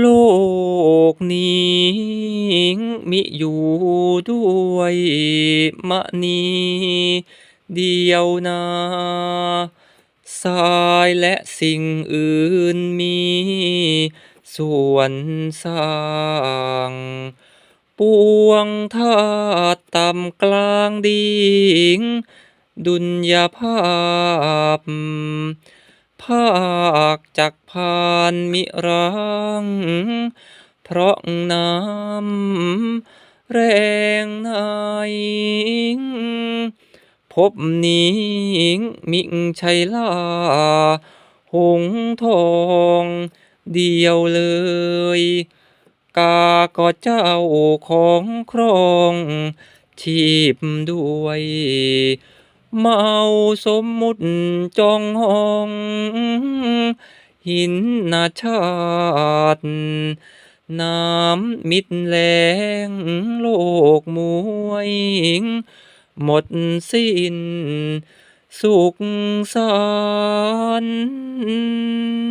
โลกนี้มิอยู่ด้วยมณีเดียวนาทรายและสิ่งอื่นมี ส่วนสร้าง ปวงธาตุต่ำกลางดิ่งดุลยภาพ ภาคจักพานมิร้างเพราะน้ำแรงในพบนี้มิใช่ล่าหงทองเดียวเลย กาก็เจ้าของครองชีพด้วย เมาสมมุติจองห้อง หินนาชาติน้ำมิตรแล้งโลกมวยหมดสิ้น สุขสันต์